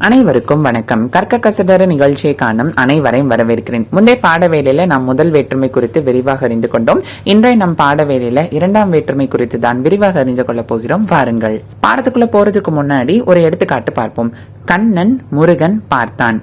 அனைவருக்கும் வணக்கம். கற்க கசடர நிகழ்ச்சியை காணும் அனைவரையும் வரவேற்கிறேன். முந்தைய பாட வேலையில நாம் முதல் வேற்றுமை குறித்து விரிவாக அறிந்து கொண்டோம். இன்றைய நம் பாட வேலையில இரண்டாம் வேற்றுமை குறித்து தான் விரிவாக அறிந்து கொள்ள போகிறோம். வாருங்கள். பாடத்துக்குள்ள போறதுக்கு முன்னாடி ஒரு எடுத்துக்காட்டு பார்ப்போம். கண்ணன் முருகன் பார்த்தான்.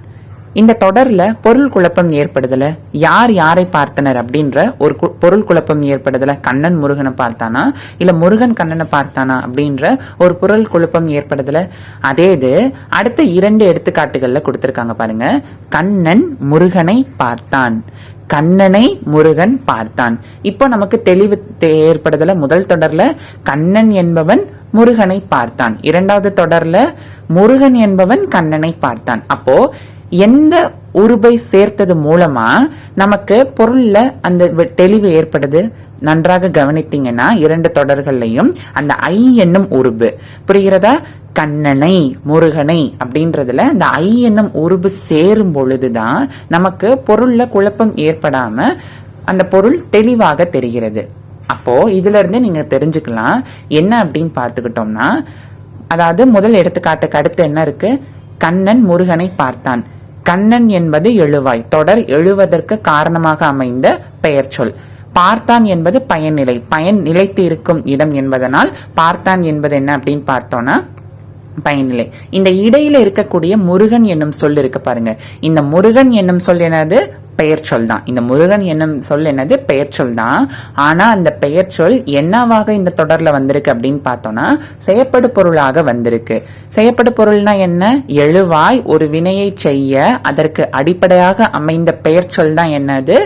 இந்த தொடர்ல பொருள் குழப்பம் ஏற்படுதல? யார் யாரை பார்த்தனர் அப்படின்ற ஒரு கு- பொருள் குழப்பம் ஏற்படுதல? கண்ணன் முருகனை பார்த்தானா? இல்ல முருகன் கண்ணனை பார்த்தானா அப்படின்ற ஒரு பொருள் குழப்பம் ஏற்படுதல? அதே இது அடுத்த இரண்டு எடுத்துக்காட்டுகள்ல கொடுத்திருக்காங்க பாருங்க. கண்ணன் முருகனை பார்த்தான். கண்ணனை முருகன் பார்த்தான். இப்போ நமக்கு தெளிவு தே- ஏற்படுதல முதல் தொடர்ல கண்ணன் என்பவன் முருகனை பார்த்தான். இரண்டாவது தொடர்ல முருகன் என்பவன் கண்ணனை பார்த்தான். அப்போ எந்த உருபை சேர்த்தது மூலமா நமக்கு பொருள்ல அந்த தெளிவு ஏற்படுது? நன்றாக கவனித்தீங்கன்னா இரண்டு தொடர்கள்லையும் அந்த ஐ என்னும் உருபு புரிகிறதா? கண்ணனை முருகனை அப்படின்றதுல அந்த ஐ என்னும் உருபு சேரும் பொழுதுதான் நமக்கு பொருள்ல குழப்பம் ஏற்படாம அந்த பொருள் தெளிவாக தெரிகிறது. அப்போ இதுல இருந்து நீங்க தெரிஞ்சுக்கலாம். என்ன அப்படின்னு பார்த்துக்கிட்டோம்னா அதாவது முதல் எடுத்துக்காட்டுக்கு அடுத்து என்ன இருக்கு? கண்ணன் முருகனை பார்த்தான். கண்ணன் என்பது எழுவாய். தொடர் எழுவதற்கு காரணமாக அமைந்த பெயர் சொல். பார்த்தான் என்பது பயன்நிலை. பயன் நிலைத்து இருக்கும் இடம் என்பதனால் பார்த்தான் என்பது என்ன அப்படின்னு பார்த்தோம்னா பயனிலை இந்த இடையில இருக்கக்கூடிய முருகன் என்னும் சொல் இருக்கு பாருங்க. இந்த முருகன் என்னும் சொல் என்னது? பெயர் சொல் தான். இந்த முருகன் என்னும் சொல் என்னது? பெயர் சொல் தான். ஆனா அந்த பெயர் சொல் என்னவாக இந்த தொடர்ல வந்திருக்கு அப்படின்னு பார்த்தோம்னா செயப்படு பொருளாக வந்திருக்கு. செயப்படு பொருள்னா என்ன? எழுவாய் ஒரு வினையை செய்ய அதற்கு அடிப்படையாக அமைந்த பெயர் சொல் தான் என்னது?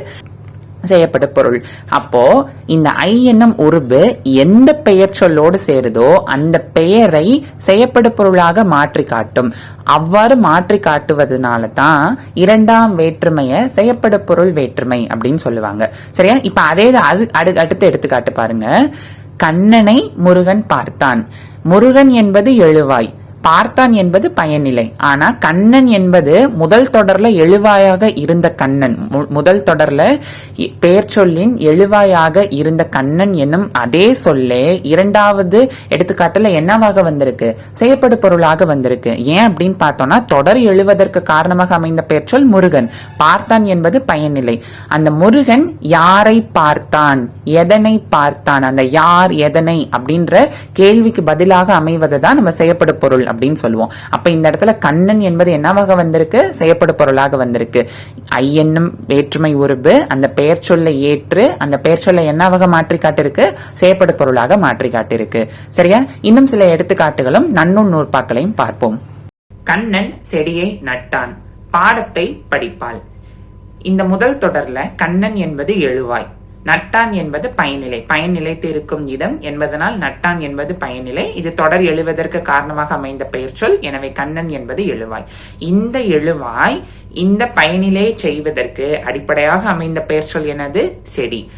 செய்யப்பட்ட பொருள். அப்போ இந்த ஐ என்னும் உருபு எந்த பெயர் சொல்லோடு சேருதோ அந்த பெயரை செய்யப்படு பொருளாக மாற்றி காட்டும். அவ்வாறு மாற்றி காட்டுவதனால தான் இரண்டாம் வேற்றுமைய செய்யப்படு பொருள் வேற்றுமை அப்படின்னு சொல்லுவாங்க. சரியா? இப்ப அதே இது அது அடு- அடுத்த எடுத்துக்காட்டு பாருங்க. கண்ணனை முருகன் பார்த்தான். முருகன் என்பது எழுவாய். பார்த்தான் என்பது பயனிலை ஆனா கண்ணன் என்பது முதல் தொடர்ல எழுவாயாக இருந்த கண்ணன். மு- முதல் தொடர்ல இ- பெயர் சொல்லின் எழுவாயாக இருந்த கண்ணன் என்னும் அதே சொல்லே இரண்டாவது எடுத்துக்காட்டுல என்னவாக வந்திருக்கு? செய்யப்படு பொருளாக வந்திருக்கு. ஏன் அப்படின்னு பார்த்தோம்னா தொடர் எழுவதற்கு காரணமாக அமைந்த பெயர் சொல் முருகன். பார்த்தான் என்பது பயனிலை அந்த முருகன் யாரை பார்த்தான்? எதனை பார்த்தான்? அந்த யார் எதனை அப்படின்ற கேள்விக்கு பதிலாக அமைவது தான் நம்ம செய்யப்படு பொருள் அப்படின்னு சொல்லுவோம். அப்ப இந்த இடத்துல கண்ணன் என்பது என்னவாக வந்திருக்கு? செய்யப்படு பொருளாக வந்திருக்கு. ஐயன்னும் வேற்றுமை உருபு அந்த பெயர் சொல்லை ஏற்று அந்த பெயர் சொல்லை என்னவாக மாற்றி காட்டிருக்கு? செய்யப்படு பொருளாக மாற்றி காட்டிருக்கு. சரியா? இன்னும் சில எடுத்துக்காட்டுகளும் நன்னூன் நூற்பாக்களையும் பார்ப்போம். கண்ணன் செடியை நட்டான். பாடத்தை படிப்பாள். இந்த முதல் தொடர்ல கண்ணன் என்பது எழுவாய். நட்டான் என்பது பயனிலை. பயனிலைத்து இருக்கும் இடம் என்பதனால் நட்டான் என்பது பயனிலை. இது தொடர் எழுவதற்கு காரணமாக அமைந்த பெயர்ச்சொல் எனவே கண்ணன் என்பது எழுவாய். இந்த எழுவாய் இந்த பயனிலையை செய்வதற்கு அடிப்படையாக அமைந்த பெயர் சொல் செடி.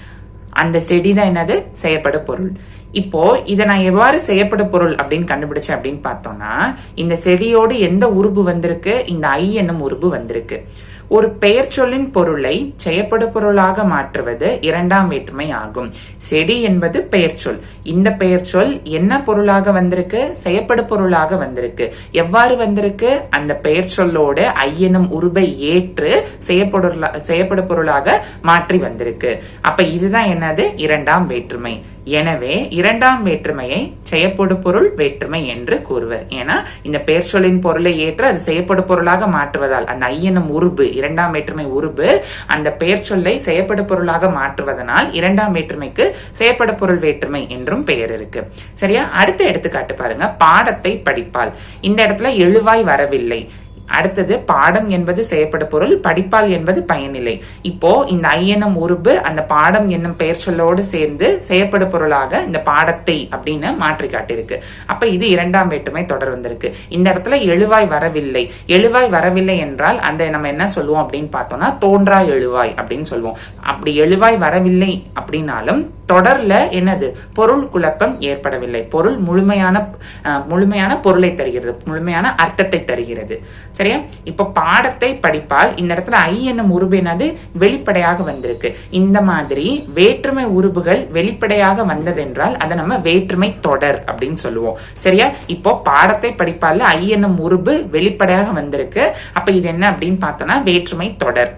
அந்த செடிதான் எனது என்னது? செய்யப்பட பொருள். இப்போ இதை நான் எவ்வாறு செய்யப்பட பொருள் அப்படின்னு கண்டுபிடிச்சேன் அப்படின்னு பார்த்தோம்னா இந்த செடியோடு எந்த உருபு வந்திருக்கு? இந்த ஐ என்னும் உருபு வந்திருக்கு. ஒரு பெயர் சொல்லின் பொருளை செயப்படு பொருளாக மாற்றுவது இரண்டாம் வேற்றுமை ஆகும். செடி என்பது பெயர் சொல். இந்த பெயர் சொல் என்ன பொருளாக வந்திருக்கு? செயப்படு பொருளாக வந்திருக்கு. எவ்வாறு வந்திருக்கு? அந்த பெயர் சொல்லோடு ஐயனும் உருபை ஏற்று செய்யப்படு செய்யப்படு பொருளாக மாற்றி வந்திருக்கு. அப்ப இதுதான் என்னது? இரண்டாம் வேற்றுமை. எனவே இரண்டாம் வேற்றுமையை செய்யப்படு பொருள் வேற்றுமை என்று கூறுவர். ஏன்னா இந்த பெயர் சொல்லின் பொருளை ஏற்று அது செய்யப்படு பொருளாக மாற்றுவதால் அந்த ஐயனும் உருபு இரண்டாம் வேற்றுமை உருபு அந்த பெயர் சொல்லை செய்யப்படு பொருளாக மாற்றுவதனால் இரண்டாம் வேற்றுமைக்கு செய்யப்படு பொருள் வேற்றுமை என்றும் பெயர் இருக்கு. சரியா? அடுத்த எடுத்துக்காட்டு பாருங்க. பாடத்தை படிப்பால் இந்த இடத்துல எழுவாய் வரவில்லை. அடுத்தது பாடம் என்பது செயற்பட பொருள் படிப்பால் என்பது பயனிலை. இப்போ இந்த ஐயனும் உருபு அந்த பாடம் என்னும் பெயர் சொல்லோடு சேர்ந்து செயற்பட பொருளாக இந்த பாடத்தை அப்படின்னு மாற்றி காட்டியிருக்கு. அப்ப இது இரண்டாம் வேற்றுமை தொடர் வந்திருக்கு. இந்த இடத்துல எழுவாய் வரவில்லை. எழுவாய் வரவில்லை என்றால் அந்த நம்ம என்ன சொல்லுவோம் அப்படின்னு பார்த்தோம்னா தோன்றா எழுவாய் அப்படின்னு சொல்லுவோம். அப்படி எழுவாய் வரவில்லை அப்படின்னாலும் தொடர்ல என்னது? பொருள் குழப்பம் ஏற்படவில்லை. பொருள் முழுமையான அஹ், முழுமையான பொருளை தருகிறது. முழுமையான அர்த்தத்தை தருகிறது. சரியா? இப்போ பாடத்தை படிப்பால் இந்த இடத்துல ஐ என்னும் உருபு என்னது? வெளிப்படையாக வந்திருக்கு. இந்த மாதிரி வேற்றுமை உருபுகள் வெளிப்படையாக வந்ததென்றால் அதை நம்ம வேற்றுமை தொடர் அப்படின்னு சொல்லுவோம். சரியா? இப்போ பாடத்தை படிப்பால் ஐ என்னும் உருபு வெளிப்படையாக வந்திருக்கு. அப்ப இது என்ன அப்படின்னு பார்த்தோம்னா வேற்றுமை தொடர்.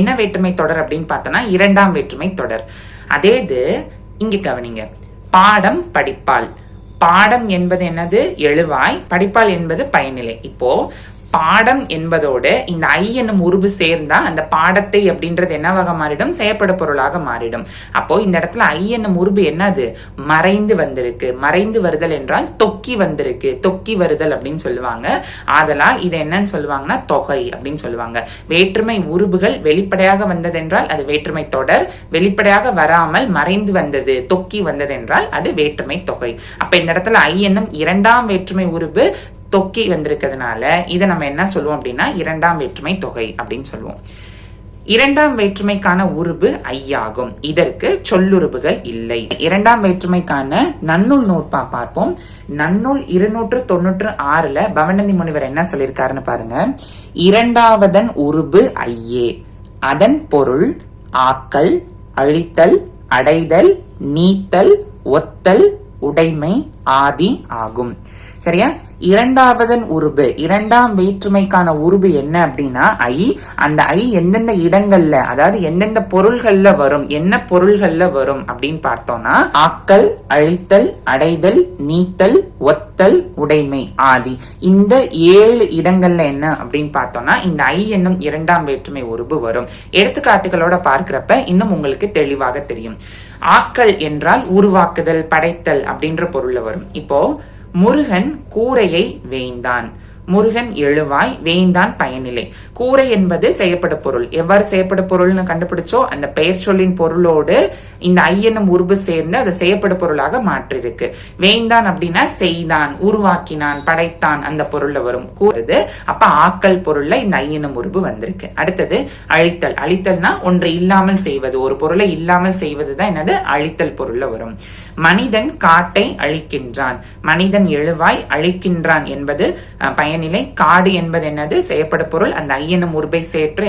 என்ன வேற்றுமை தொடர் அப்படின்னு பார்த்தோம்னா இரண்டாம் வேற்றுமை தொடர். அதே இது இங்க கவனிங்க. பாடம் படிப்பால். பாடம் என்பது என்னது? எழுவாய். படிப்பால் என்பது பயனிலை. இப்போ பாடம் என்பதோடு இந்த ஐ என்னும் உருவு சேர்ந்தா அந்த பாடத்தை அப்படின்றது என்னவாக மாறிடும்? செயற்பட பொருளாக மாறிடும். அப்போ இந்த இடத்துல ஐ என்னும் உருவு என்னது? மறைந்து வந்திருக்கு. மறைந்து வருதல் என்றால் தொக்கி வந்திருக்கு. தொக்கி வருதல் அப்படின்னு சொல்லுவாங்க. ஆதலால் இது என்னன்னு சொல்லுவாங்கன்னா தொகை அப்படின்னு சொல்லுவாங்க. வேற்றுமை உருபுகள் வெளிப்படையாக வந்ததென்றால் அது வேற்றுமை தொடர். வெளிப்படையாக வராமல் மறைந்து வந்தது தொக்கி வந்ததென்றால் அது வேற்றுமை தொகை. அப்ப இந்த இடத்துல ஐ என்னும் இரண்டாம் வேற்றுமை உருபு தொக்கி வந்திருக்கிறதுனால இதை நம்ம என்ன சொல்லுவோம் அப்படின்னா இரண்டாம் வேற்றுமை தொகை அப்படின்னு சொல்லுவோம். இரண்டாம் வேற்றுமைக்கான உருபு ஐயாகும். இதற்கு சொல்லுருபுகள் இல்லை. இரண்டாம் வேற்றுமைக்கான நன்னூல் நூற்பா பார்ப்போம். நன்னூல் இருநூற்று தொண்ணூற்று ஆறுல பவனந்தி முனிவர் என்ன சொல்லியிருக்காருன்னு பாருங்க. இரண்டாவதன் உருபு ஐயே. அதன் பொருள் ஆக்கல் அழித்தல் அடைதல் நீத்தல் ஒத்தல் உடைமை ஆதி ஆகும். சரியா? இரண்டாவதன் உருபு. இரண்டாம் வேற்றுமைக்கான உருபு என்ன அப்படின்னா ஐ. அந்த ஐ எந்தெந்த இடங்கள்ல அதாவது எந்தெந்த பொருள்கள்ல வரும் என்ன பொருள்கள்ல வரும் அப்படின்னு பார்த்தோம்னா ஆக்கல் அழித்தல் அடைதல் நீத்தல் ஒத்தல் உடைமை ஆதி. இந்த ஏழு இடங்கள்ல என்ன அப்படின்னு பார்த்தோம்னா இந்த ஐ என்னும் இரண்டாம் வேற்றுமை உருபு வரும். எடுத்துக்காட்டுகளோட பார்க்கிறப்ப இன்னும் உங்களுக்கு தெளிவாக தெரியும். ஆக்கல் என்றால் உருவாக்குதல் படைத்தல் அப்படின்ற பொருள்ல வரும். இப்போ முருகன் கூரையை வேய்ந்தான். முருகன் எழுவாய் வேய்ந்தான் பயனிலை கூரை என்பது செய்யப்பட பொருள் எவ்வாறு செய்யப்பட பொருள்னு கண்டுபிடிச்சோ அந்த பெயர் சொல்லின் பொருளோடு இந்த ஐயனும் உருபு சேர்ந்து அதை செய்யப்பட பொருளாக மாற்றிருக்கு. வேந்தான் அப்படின்னா செய்தான் உருவாக்கினான் படைத்தான் அந்த பொருள்ல வரும். கூறுது அப்ப ஆக்கல் பொருள்ல இந்த ஐயனும் உருபு வந்திருக்கு. அடுத்தது அழித்தல். அழித்தல்னா ஒன்றை இல்லாமல் செய்வது. ஒரு பொருளை இல்லாமல் செய்வதுதான் என்னது? அழித்தல் பொருள்ல வரும். மனிதன் காட்டை அழிக்கின்றான். மனிதன் எழுவாய் அழிக்கின்றான் என்பது பயனிலை. காடு என்பது என்னது? செய்யப்பட பொருள். அந்த ஐயனும் உருபை சேற்று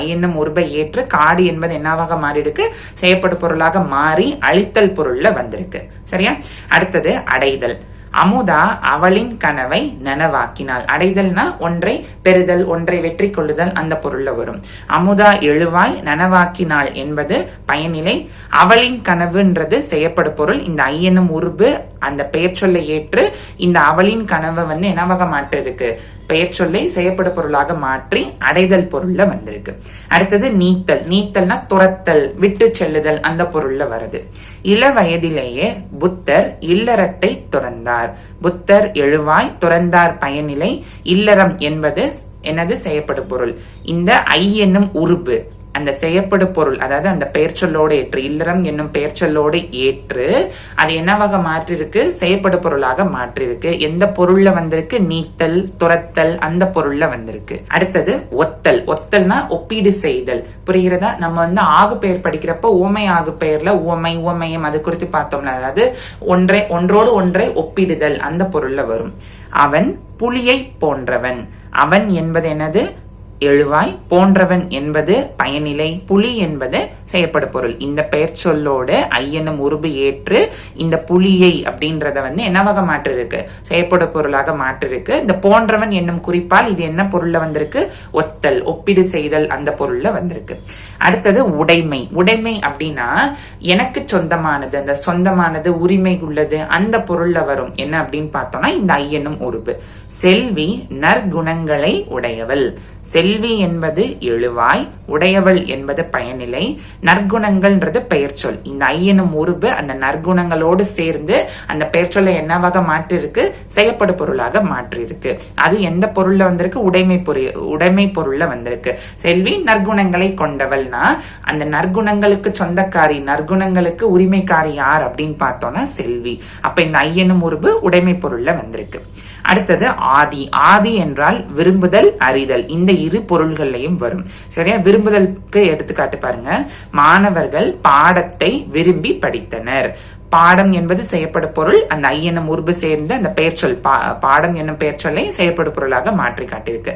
ஐயனும் உருபை ஏற்று காடு என்பது என்னவாக மாறிடுக்கு செய்யப்பட பொருளாக மாறி அழித்தல் பொருள்ல வந்திருக்கு. சரியா? அடுத்தது அடைதல். அமுதா அவளின் கனவை நனவாக்கினாள். அடைதல்னா ஒன்றை பெறுதல் ஒன்றை வெற்றி கொள்ளுதல் அந்த பொருள்ல வரும். அமுதா எழுவாய் நனவாக்கினாள் என்பது பயனிலை. அவளின் கனவுன்றது செய்யப்படும் பொருள். இந்த ஐயனும் உருபு அந்த பெயர் சொல்லை ஏற்று இந்த அவளின் கனவை வந்து என்னவாக மாற்று இருக்கு பெயர் சொல்லை செய்யப்பட பொருளாக மாற்றி அடைதல் பொருள்ல வந்திருக்கு. அடுத்தது நீத்தல். நீத்தல்னா துரத்தல் விட்டு செல்லுதல் அந்த பொருள்ல வருது. இள வயதிலேயே புத்தர் இல்லறத்தை துறந்தார். புத்தர் எழுவாய் துறந்தார் பயனிலை. இல்லறம் என்பது எனது செய்யப்படும் பொருள். இந்த ஐ என்னும் உருபு அந்த செய்யப்படு பொருள் அதாவது அந்த பெயர்ச்சொல்லோடு ஏற்று இல்லறம் என்னும் பெயர்ச்சொல்லோடு ஏற்று அது என்னவாக மாற்றிருக்கு? செய்யப்படு பொருளாக மாற்றிருக்கு. எந்த பொருள்ல வந்திருக்கு? நீத்தல் துரத்தல் அந்த பொருள்ல வந்திருக்கு. அடுத்தது ஒத்தல். ஒத்தல்னா ஒப்பீடு செய்தல். புரிகிறதா? நம்ம வந்து ஆகு பெயர் படிக்கிறப்ப ஊமை ஆகு பெயர்ல ஊமை ஓமையம் அது குறித்து பார்த்தோம்னா அதாவது ஒன்றை ஒன்றோடு ஒன்றை ஒப்பிடுதல் அந்த பொருள்ல வரும். அவன் புலியை போன்றவன். அவன் என்பது என்னது? எழுவாய் போன்றவன் என்பது பயனிலை புலி என்பது செய்யப்பட பொருள். இந்த பெயர் சொல்லோடு ஐயனும் உருபு ஏற்று இந்த புலியை அப்படின்றத வந்து என்னவாக மாற்றிருக்கு? செய்யப்பட பொருளாக மாற்றிருக்கு. இந்த போன்றவன் என்னும் குறிப்பால் இது என்ன பொருள்ல வந்திருக்கு? ஒத்தல் ஒப்பிடு செய்தல் அந்த பொருள்ல வந்திருக்கு. அடுத்தது உடைமை. உடைமை அப்படின்னா எனக்கு சொந்தமானது அந்த சொந்தமானது உரிமை உள்ளது அந்த பொருள்ல வரும். என்ன அப்படின்னு பார்த்தோம்னா இந்த ஐயனும் உருபு. செல்வி நற்குணங்களை உடையவள். செல்வி என்பது எழுவாய் உடையவள் என்பது பயனிலை நற்குணங்கள்ன்றது பெயர் சொல். இந்த ஐயனும் உருபு அந்த நற்குணங்களோடு சேர்ந்து அந்த பெயர் சொல்லை என்னவாக மாற்றிருக்கு? செய்யப்படு பொருளாக மாற்றிருக்கு. அது எந்த பொருள்ல வந்திருக்கு? உடைமை பொருள் உடைமை பொருள்ல வந்திருக்கு. செல்வி நற்குணங்களை கொண்டவள்னா அந்த நற்குணங்களுக்கு சொந்தக்காரி நற்குணங்களுக்கு உரிமைக்காரி யார் அப்படின்னு பார்த்தோம்னா செல்வி. அப்ப இந்த ஐயனும் உருபு உடைமை பொருள்ல வந்திருக்கு. அடுத்தது ஆதி. ஆதி என்றால் விரும்புதல் அறிதல். இந்த இரு பொருள்கள்லையும் வரும். சரியா? விரும்புதலுக்கு எடுத்துக்காட்டு பாருங்க. மாணவர்கள் பாடத்தை விரும்பி படித்தனர். பாடம் என்பது செய்யப்படு பொருள். அந்த ஐ உருபு சேர்ந்து அந்த பெயர்ச்சொல் பாடம் என்னும் பெயர்ச்சொல்லை செயற்படு பொருளாக மாற்றி காட்டியிருக்கு.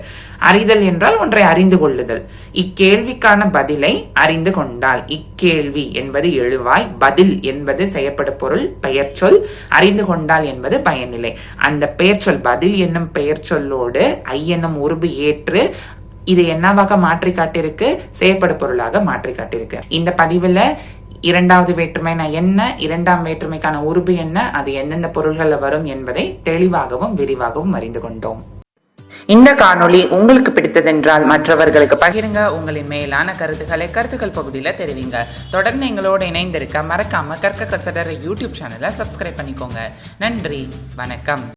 அறிதல் என்றால் ஒன்றை அறிந்து கொள்ளுதல். இக்கேள்விக்கான பதிலை அறிந்து கொண்டால். இக்கேள்வி என்பது எழுவாய். பதில் என்பது செய்யப்படு பொருள் பெயர்ச்சொல். அறிந்து கொண்டால் என்பது பயனிலை. அந்த பெயர்ச்சொல் பதில் என்னும் பெயர்ச்சொல்லோடு ஐ என்னும் உருபு ஏற்று இது என்னவாக மாற்றி காட்டியிருக்கு? செயற்படு பொருளாக மாற்றி காட்டியிருக்கு. இந்த பதிவுல இரண்டாவது வேற்றுமைனா என்ன? இரண்டாம் வேற்றுமைக்கான உருபு என்ன? அது எந்தெந்த பொருள்களில் வரும் என்பதை தெளிவாகவும் விரிவாகவும் அறிந்து கொண்டோம். இந்த காணொளி உங்களுக்கு பிடித்ததென்றால் மற்றவர்களுக்கு பகிருங்க. உங்களின் மேலான கருத்துக்களை கருத்துக்கள் பகுதியில் தெரிவிங்க. தொடர்ந்து எங்களோடு இணைந்திருக்க மறக்காம கற்க கசடர யூடியூப் சேனலை சப்ஸ்கிரைப் பண்ணிக்கோங்க. நன்றி. வணக்கம்.